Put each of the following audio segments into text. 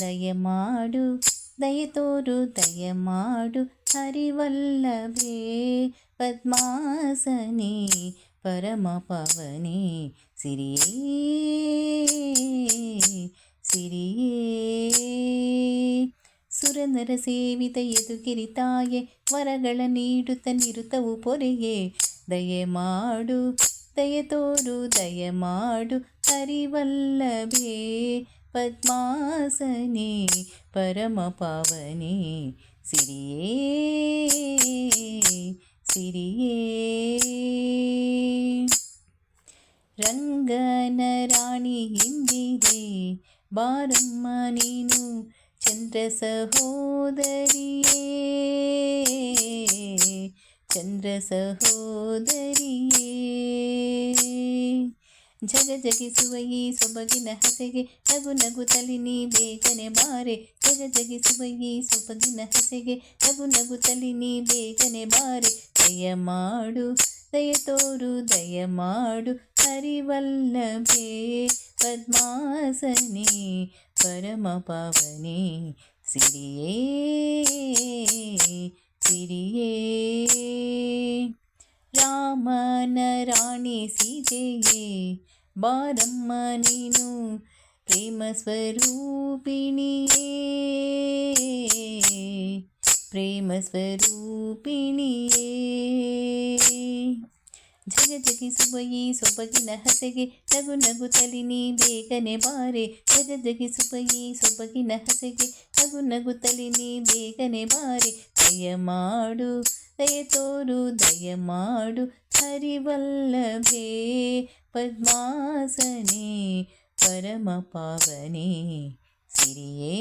ದಯಮಾಡು ದಯ ತೋರು ದಯಮಾಡು ಹರಿವಲ್ಲಭೇ ಪದ್ಮಾಸನೆ, ಪರಮ ಪವನೆ. ಸಿರಿಯೇ ಸಿರಿಯೇ. ಸುರನರ ಸೇವಿತ ಎದುಗಿರಿತಾಯೆ ವರಗಳ ನೀಡುತ್ತ ನಿರುತವು ಪೊರೆಗೆ ದಯಮಾಡು ಮಾಡು, ದಯ ತೋರು, ದಯ ಮಾಡು ಹರಿವಲ್ಲಭೇ பத்மாசனே பரமபாவனே சிறியே சிறியே రంగనరాణి ఇందిరే బారమ్మ నేను చంద్ర సహోదరియే చంద్ర సహోదరియే ಜಗ ಜಗಿಸುವ ಈ ಸೊಬಗಿನ ಹಸೆಗೆ ನಗು ನಗುತ್ತಲಿ ನೀ ಬೇಗನೆ ಬಾರೆ. ಜಗ ಜಗಿಸುವ ಈ ಸೊಬಗಿನ ಹಸೆಗೆ ನಗು ನಗುತ್ತಲಿ ನೀ ಬೇಗನೆ ಬಾರೆ. ದಯ ಮಾಡು ದಯ ತೋರು ದಯ ಮಾಡು ಹರಿವಲ್ಲಭೇ, ಪದ್ಮಾಸನೆ ಪರಮ ಪಾವನೆ ಸಿರಿಯೇ. ರಾಣಿ ಸೀತೆಯೇ ಬಾರಮ್ಮ ನೀನು ಪ್ರೇಮ ಸ್ವರೂಪಿಣಿಯೇ ಪ್ರೇಮ ಸ್ವರೂಪಿಣಿಯೇ ಜಗ ಜಗಿಸುವ ಈ ಸೊಬಗಿನ ಹಸೆಗೆ ನಗು ನಗುತ್ತಲಿ ನೀ ಬೇಗನೆ ಬಾರೆ ಜಗ ಜಗಿಸುವ ಈ ಸೊಬಗಿನ ಹಸೆಗೆ ನಗು ನಗುತ್ತಲಿ ನೀ ಬೇಗನೆ ಬಾರೆ ದಯ ಮಾಡು ದಯ ತೋರು ದಯ ಮಾಡು ಹರಿವಲ್ಲಭೇ ಪದ್ಮಾಸನೆ ಪರಮ ಪಾವನೆ ಸಿರಿಯೇ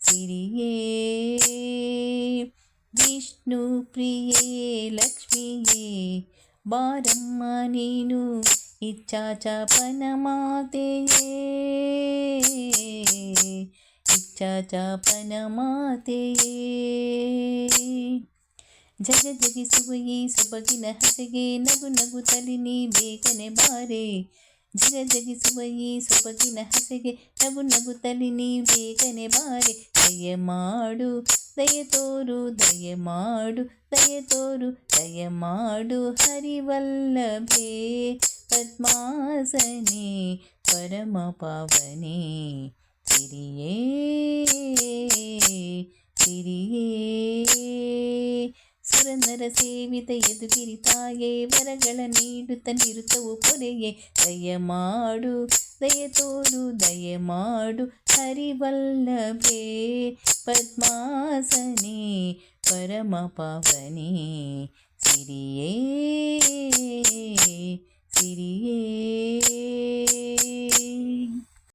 ಸಿರಿಯೇ ವಿಷ್ಣು ಪ್ರಿಯೇ ಲಕ್ಷ್ಮಿಯೇ ಬಾರಮ್ಮ ನೀನು ಇಚ್ಛಾಚಾಪನ ಮಾತೆಯೇ ಇಚ್ಛಾಚಾಪನ ಮಾತೆಯೇ ಜಗ ಜಗಿಸುವ ಈ ಸೊಬಗಿನ ಹಸೆಗೆ ನಗು ನಗು ತಲಿನಿ ಬೇಗನೆ ಬಾರೆ. ಜಗ ಜಗಿಸುವ ಈ ಸೊಬಗಿನ ಹಸೆಗೆ ನಗು ನಗು ತಲಿನಿ ಬೇಗನೆ ಬಾರೆ. ದಯ ಮಾಡು, ದಯ ತೋರು, ದಯ ಮಾಡು, ದಯ ತೋರು, ದಯ ಮಾಡು, ಹರಿವಲ್ಲಭೇ, ಪದ್ಮಾಸನೆ, ಪರಮ ಪಾವನೆ. ಸಿರಿಯೇ ಸಿರಿಯೇ. ಸುರನರ ಸೇವಿತ ಯದುಗಿರಿ ತಾಯೇ ವರಗಳ ನೀಡುತ್ತ ನಿರುತವು ಪೊರೆಯೇ ದಯ ಮಾಡು ದಯ ತೋರು ದಯ ಮಾಡು ಹರಿವಲ್ಲಭೇ ಪದ್ಮಾಸನೆ ಪರಮ ಪಾವನೆ ಸಿರಿಯೇ ಸಿರಿಯೇ